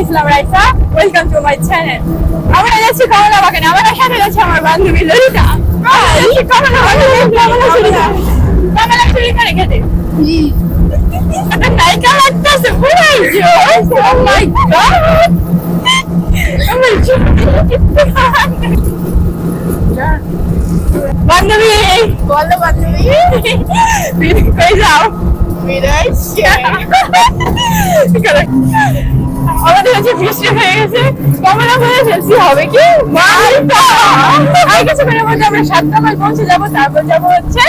Islam Raisa welcome to my channel আমরা যাচ্ছি কমলা বাগানে আমার সাথে যাচ্ছে আমার বান্ধবী ললিতা আমরা যাচ্ছি কমলা বাগানে কমলা চুরি কমলা চুরি করে খেতে একটা নায়িকা লাগতেছে পুরাই জোস ও মাই গড আমার বান্ধবী বলো বান্ধবী কই যাও বিরাইছে আমাদের হচ্ছে বৃষ্টি হয়ে গেছে। কমলা বলে ফেলছি হবে কি? আর কিছুক্ষণের মধ্যে আমরা সাতটা মাস পৌঁছে যাব, তারপর যাব হচ্ছে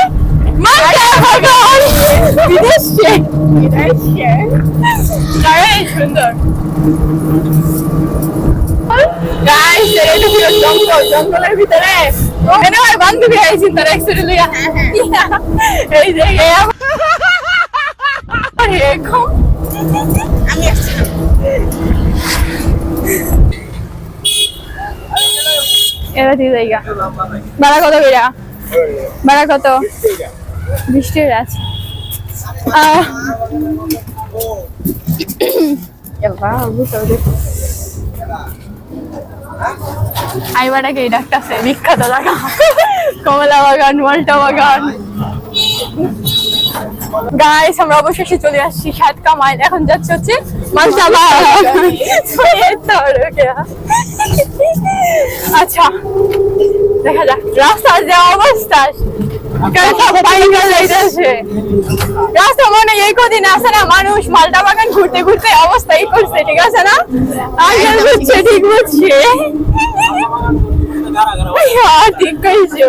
সুন্দর। গাইস এটা জঙ্গল, জঙ্গলের ভিতরে। এখানে আমার বান্ধবী আইছি তার এরকম আমি আসছি এবার দিয়ে জায়গা। ভাড়া কত বেড়া? ভাড়া কত? বৃষ্টির আছে। আইবাটাকে ডাকতেছে, বিখ্যাত জায়গা। কমলা বাগান, মাল্টা বাগান। গাইস আমরা অবশেষে চলে আসছি সাত কামাইল এখন যাচ্ছে হচ্ছে আচ্ছা দেখা যাক। অবস্থা। রাস্তা মনে এই কদিন না মানুষ মালটা বাগান ঘুরতে ঘুরতে অবস্থা এই করছে ঠিক আছে না? আগে বুঝছে ঠিক হ্যাঁ, ঠিক কইছে।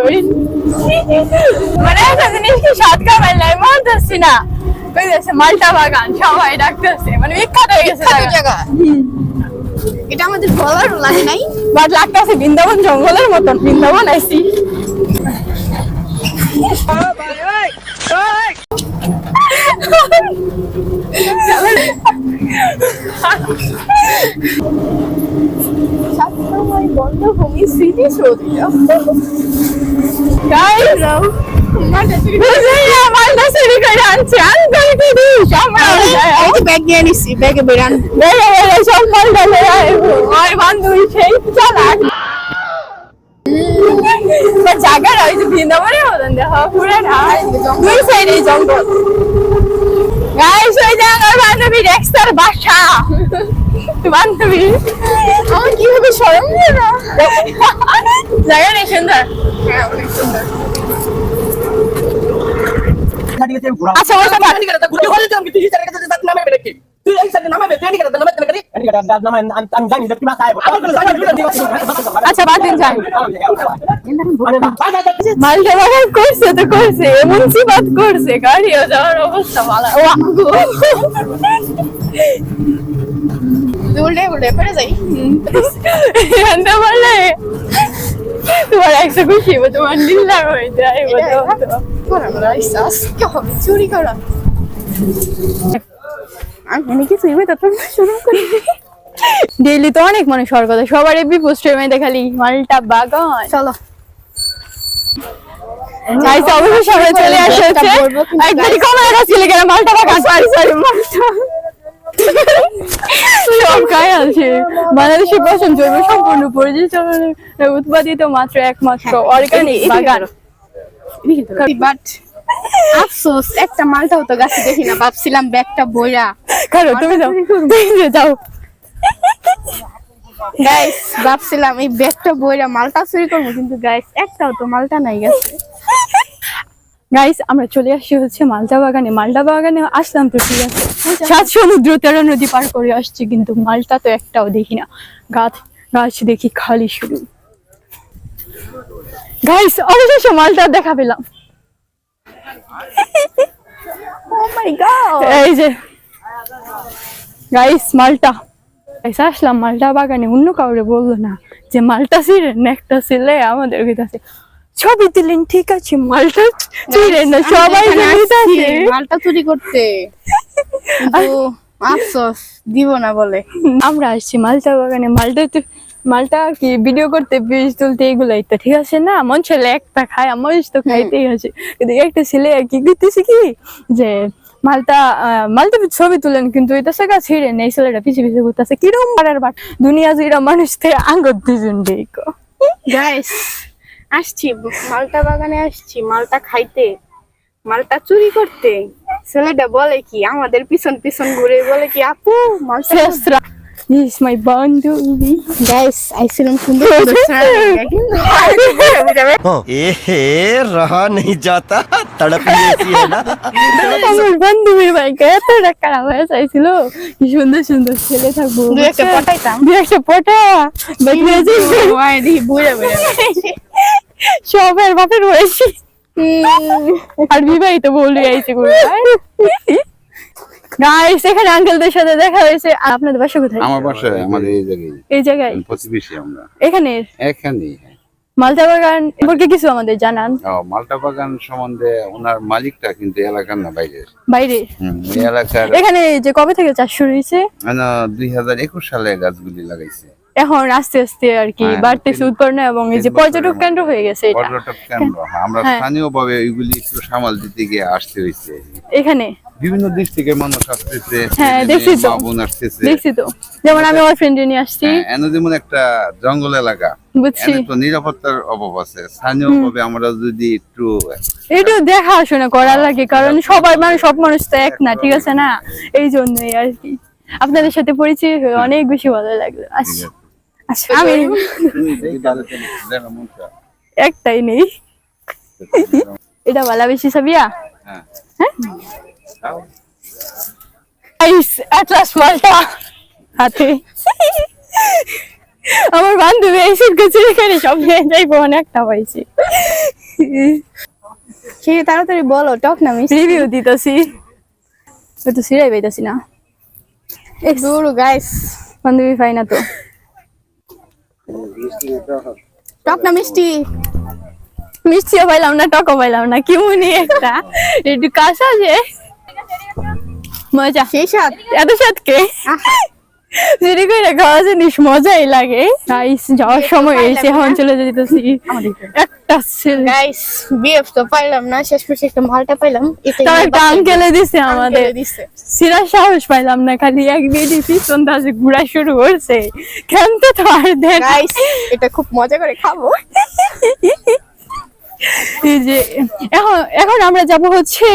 মানে একটা জিনিস কি সাত কামাই লাই মরতেছি না। কইতেছে মালটা বাগান সবাই ডাকতেছে। মানে বিখ্যাত হয়ে গেছে জায়গা। এটা আমাদের বলার লাগে নাই। বাট লাগতেছে বৃন্দাবন জঙ্গলের মতন বৃন্দাবন আইসি সবসময় বন্ধ ভূমি স্মৃতি যে ব্যাগ নিচ্ছি ব্যাগে বেড়ে বেড়ে সব মালটা আমার বান্ধবী সেই চালাক বা জায়গা ওই যে বৃন্দাবনের মতন দেখো পুরো দুই সাইডে জঙ্গল। গাইস ওই যে আমার বান্ধবীর এক্সটার বাসা। বান্ধবী আমার কীভাবে সরম নিয়ে না জায়গা নেই সুন্দর আচ্ছা ওই কথা আচ্ছা বাদ দিন যাই মালটা বাগান করছে তো করছে এমন সিবাদ করছে গাড়িও যাওয়ার অবস্থা ভালো উল্টে উল্টে পড়ে যাই জানতে পারলে তোমার একশো খুশি হব তোমার নীলার হয়ে যায় আজকে চুরি করা আমি কি সুইবে তখন শুরু করি ডেইলি তো অনেক মানুষ হওয়ার কথা সবার এফবি পোস্টার মেয়ে দেখালি মালটা বাগান। চলো। গাইস অবশ্যই সবাই চলে আসে কমার মালটা বাগান সরি সরি মালটা। আছে। বাংলাদেশে জৈব সম্পূর্ণ পরিচিত উৎপাদিত মাত্র একমাত্র অর্গানিক বাগান। বাট আফসোস একটা মালটাও তো গাছে দেখি না ভাবছিলাম ব্যাগটা বইরা। কারও তুমি যাও তুমি যাও। গাইস ভাবছিলাম এই ব্যাগটা বইরা মালটা চুরি করব কিন্তু গাইস একটাও তো মালটা নাই গেছে। গাইস আমরা চলে আসছি হচ্ছে মালটা বাগানে। মালটা বাগানে আসলাম তো ঠিক আছে। সাত সমুদ্র তেরো নদী পার করে আসছি কিন্তু মালটা তো একটাও দেখি না। গাছ গাছ দেখি খালি শুরু গাইস অবশেষে মালটা দেখা পেলাম। গড এই যে। গাইস মালটা। গাইস আসলাম মালটা বাগানে। অন্য কাউরে বলল না যে মালটা ছিলেন একটা ছেলে আমাদের কাছে ছবি দিলেন ঠিক আছে মালটা ছিলেন না সবাই মালটা চুরি করতে। আফসোস দিব না বলে। আমরা আসছি মালটা বাগানে মালটা মালটা কি ভিডিও করতে বীজ তুলতে এগুলাই তো ঠিক আছে না? মন ছেলে একটা খায় আমার তো খাইতেই আছে কিন্তু একটা ছেলে কি করতেছে কি? যে মালটা মালটা ছবি তুলেন কিন্তু এটা সে গাছ ছিঁড়ে নেই ছেলেটা পিছিয়ে পিছিয়ে ঘুরতেছে। কিরম বাড়ার বাট দুনিয়া জুড়ে মানুষ থেকে আঙ্গুর দুজন দেখো গাইস আসছি মালটা বাগানে আসছি মালটা খাইতে মালটা চুরি করতে। ছেলেটা বলে কি আমাদের পিছন পিছন ঘুরে বলে কি আপু মাসরা ইস মাই বন্ধু গাইস আইসক্রিম সুন্দর এহে নেই যাতা তড়প না। আমার বন্ধু মেয়ে ভাই কে চাইছিল কি সুন্দর সুন্দর ছেলে থাকব দুই একটা পটাইতাম। দুই একটা পটা। বাকি আছে বুড়া বুড়া। সবের বাপের বয়সী। আর বিবাহিত বলি আইছে গাইস এখানে আঙ্কেলদের সাথে দেখা হয়েছে। আপনাদের বাসা কোথায়? আমার বাসায় আমাদের এই জায়গায়। এই জায়গায়? প্রতিবেশী আমরা। এখানে? এখানে মালটা বাগান সম্পর্কে কিছু আমাদের জানান। মালটা বাগান সম্বন্ধে ওনার মালিকটা কিন্তু এলাকার না বাইরে? এই এলাকার এখানে যে কবে থেকে চাষ শুরু হয়েছে? দুই হাজার একুশ সালে গাছগুলি লাগাইছে। এখন আস্তে আস্তে আর কি হ্যাঁ, বাড়তেছে উৎপন্ন এবং এই যে পর্যটক কেন্দ্র হয়ে গেছে এটা। পর্যটক কেন্দ্র। হ্যাঁ, আমরা হ্যাঁ। স্থানীয় ভাবে ওইগুলি একটু সামাল দিতে গিয়ে আসতে হয়েছে। এখানে? বিভিন্ন দেশ থেকে মানুষ আসতেছে হ্যাঁ, দেখছি তো। বোন আসতেছে। দেখছি তো। যেমন আমি আমার ফ্রেন্ড নিয়ে আসছি। এনে যেমন একটা জঙ্গল এলাকা। বুঝছি। তো নিরাপত্তার অভাব আছে। স্থানীয় ভাবে আমরা যদি একটু একটু দেখাশোনা করা লাগে কারণ সবাই মানে সব মানুষ তো এক না ঠিক আছে না? এই জন্যই আর কি। আপনাদের সাথে পরিচয় হয়ে অনেক বেশি ভালো লাগল। আচ্ছা আচ্ছা। আমি মন চায়, একটাই নেই। এটা ভালো বেশি সাবিয়া? হ্যাঁ। হ্যাঁ? মালটা। হাতে। আমার বান্ধবী এসে গেছে এখানে সব নিয়ে যাইবো অনেকটা পাইছি। সে তাড়াতাড়ি বলো টক না মিস রিভিউ দিতেছি। তো সিরাই পাইতাছি না। দূর গাইস বান্ধবী পাই না তো। টক না মিষ্টি? মিষ্টিও পাইলাম না টকও পাইলাম না কেমনি একটা। একটু কাঁচা যে। মজা। সেই সাথ এত সাতকে যদি করে খাওয়া জিনিস মজাই লাগে। গাইস যাওয়ার সময় এসে এখন চলে যেতেছি। একটা ছেলে। গাইস বিএফ তো পাইলাম না শেষ পর্যন্ত একটা মালটা পাইলাম। একটা আঙ্কেলে দিছে আমাদের। সিরা সাহস পাইলাম না খালি এক বেডি পিছন দাসে ঘুরা শুরু করছে। কেন তো আর দেন গাইস এটা খুব মজা করে খাব। এই যে এখন এখন আমরা যাব হচ্ছে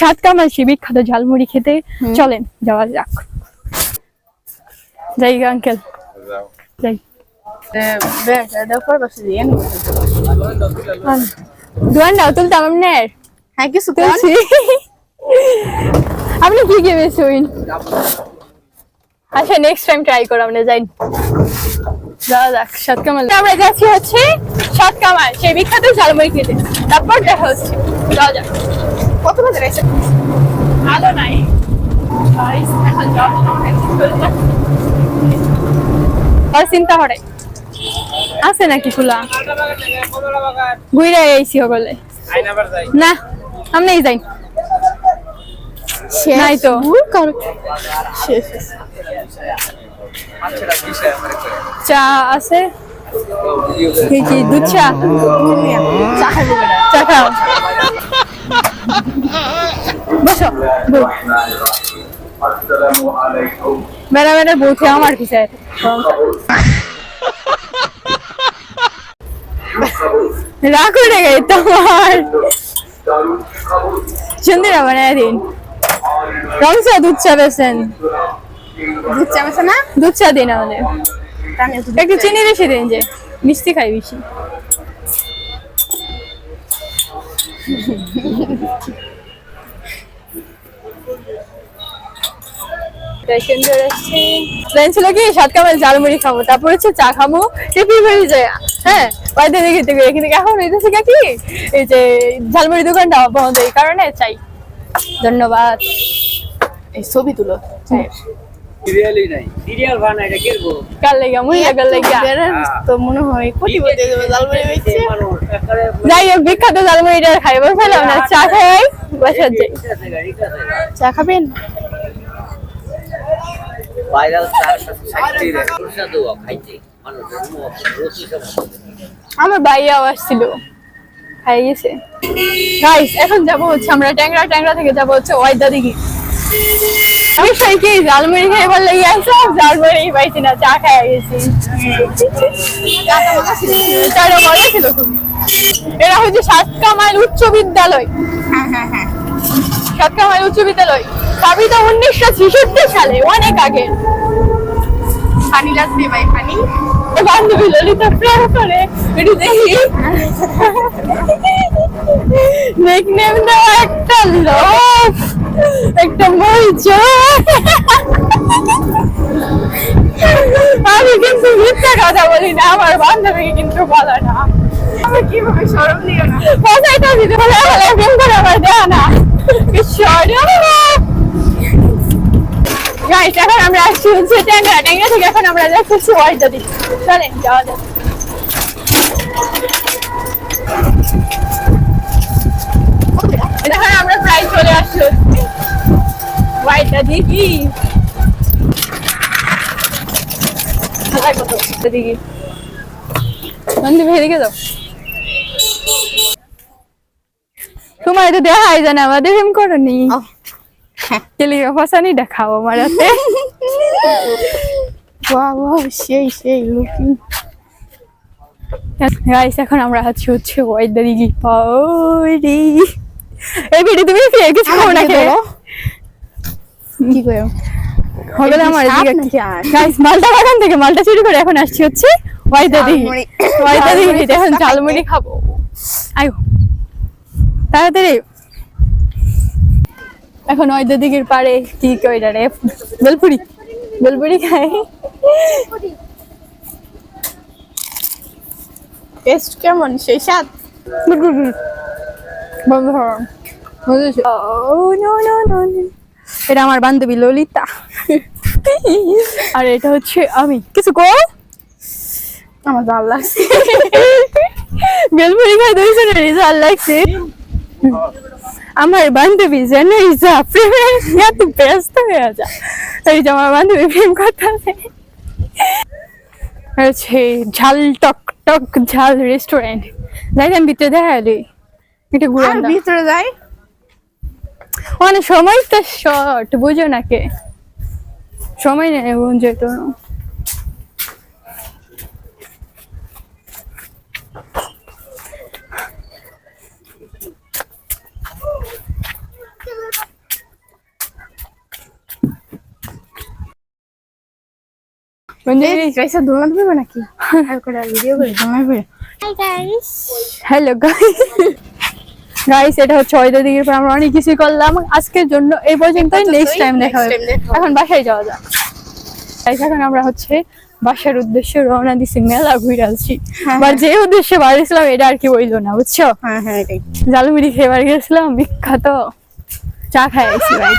সাত কামাল সে বিখ্যাত ঝালমুড়ি খেতে। চলেন যাওয়া যাক। যাই আঙ্কেল যাই দোয়ানটাও তুলতাম আপনার হ্যাঁ কিছু তুলছি। আপনি কি বেশি হইন আচ্ছা নেক্সট টাইম ট্রাই করো আমরা যাই। যাওয়া যাক সাত কামাল। আমরা যাচ্ছি হচ্ছে সাত কামাল সেই বিখ্যাত ঝালমুড়ি খেতে। তারপর দেখা হচ্ছে। যাওয়া যাক। কত বাজে রয়েছে আলো নাই। এখন আর চিন্তা করে। আছে নাকি খোলা? ঘুরে আইছি সকলে। না আমি যাই। নাই তো। চা আছে? কি দুধ চা? চা খাও। বসো বউ। বেড়া বেড়া বউছে আমার পিছে রাখো রে তোমার। সুন্দর বানায় দিন রং চা দুধ চা বেছেন দুধ চা বেছে না? দুধ চা দিন আমাদের। একটু চিনি বেশি দিন যে মিষ্টি খাই বেশি। প্ল্যান ছিল কি সাত কামাল ঝালমুড়ি খাব তারপর হচ্ছে চা খাব। টিপি হয়ে যায়। হ্যাঁ বাইরে দেখে কিন্তু এখন হইতেছে কি এই যে ঝালমুড়ি দোকানটা বন্ধ এই কারণে চাই। ধন্যবাদ। এই ছবি তুলো। সিরিয়ালই নাই। সিরিয়াল বানা এটা কেরবো? কাল লেগা? মুড়ি কাল লেগা। তো মনে হয় কোটি বলতে যাবে জালমুড়ি বেচছে যাই হোক বিখ্যাত না চা খাই। যাই চা খাবেন? ভাইরাল আমার ভাইয়াও আসছিল। খাই গেছে। গাইস এখন যাব হচ্ছে আমরা ট্যাংরা ট্যাংরা থেকে যাব হচ্ছে ওয়াইদা দিঘি। আমি পাইছি না, চা গেছি। ছিল খুব। এরা হচ্ছে সাতকা মাইল উচ্চ বিদ্যালয়। সাতকা মাইল উচ্চ বিদ্যালয়। স্থাপিত উনিশশো ছেষট্টি সালে অনেক আগে। পানি লাগবে ভাই পানি বান্ধবী ললিতা প্রেম করে এটি দেখি নিকনেম দেওয়া একটা লোক একটা মরিচ আমি কিন্তু মিথ্যা কথা বলি না আমার বান্ধবীকে কিন্তু বলো না। আমি কীভাবে সরম দিও না? পয়সাটা দিতে বলে আমার প্রেম করে আমার দেওয়া না। সরম গাইস এখন আমরা আসছি হচ্ছে ট্যাংরা। ট্যাংরা থেকে এখন আমরা যাচ্ছি ওয়াইটা দিই চলেন যাওয়া যাক। এখন আমরা প্রায় চলে আসছি হচ্ছে ওয়াইটা দিঘি কোথায় কত দিঘি মন্দির ভেদিকে যাও। তোমার তো দেখাই জানা আমাদের এম করনি কেলিকা ফসানি দেখাও আমার হাতে। ওয়া ওয়া সেই সেই লুকিং গাইস এখন আমরা হচ্ছে ওয়াইদা দিঘি পাউরি এই ভিডিও তুমি ফিরে কিছু খাও না খেয়ে কি কইও হবে না আমার সাপ দিকে গাইস মালটা বাগান থেকে মালটা চুরি করে এখন আসছি হচ্ছে ঝালমুড়ি। ওয়াইদা এখন ঝালমুড়ি খাব। আয়ো। তাড়াতাড়ি। এখন ওয়াইদা দিঘির পারে কি কইরা রে? বেলপুরি বেলপুরি খাই। টেস্ট কেমন? সেই স্বাদ? এটা আমার বান্ধবী ললিতা। আর এটা হচ্ছে আমি। কিছু কর আমার ভালো লাগছে। বেলপুরি খাই দুইজনের রেজাল্ট লাগছে। আমার বান্ধবী যেন ইজা প্রেমে এত ব্যস্ত হয়ে যা তাই যে আমার বান্ধবী প্রেম করতেছে হচ্ছে ঝাল টক টক ঝাল রেস্টুরেন্ট যাইতাম ভিতরে দেখা এলি এটা ঘুরান ভিতরে যাই? মানে সময় তো শর্ট বুঝো নাকি সময় নেই বোন যেত গাইসা দোলনা দেবে নাকি? আর করে ভিডিও করে দোলনা দেবে হ্যালো গাইস গাইস এটা হচ্ছে ওয়েদার দিকের পর আমরা অনেক কিছু করলাম। আজকের জন্য এই পর্যন্ত নেক্সট টাইম দেখা হবে। এখন বাসায় যাওয়া যাক। Guys, এখন আমরা হচ্ছে বাসার উদ্দেশ্যে রওনা দিছি মেলা ঘুরে আসছি। বা যে উদ্দেশ্যে বাড়িছিলাম এটা আর কি বইলো না বুঝছ? হ্যাঁ হ্যাঁ জালুমুড়ি খেয়ে বাড়ি গেছিলাম বিখ্যাত। চা খাই আইছি ভাই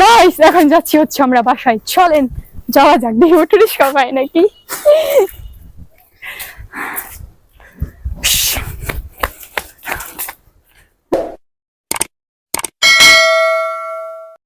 গাইস এখন যাচ্ছি হচ্ছে আমরা বাসায়। চলেন যাওয়া যাক। দেখি উঠুরি সবাই নাকি?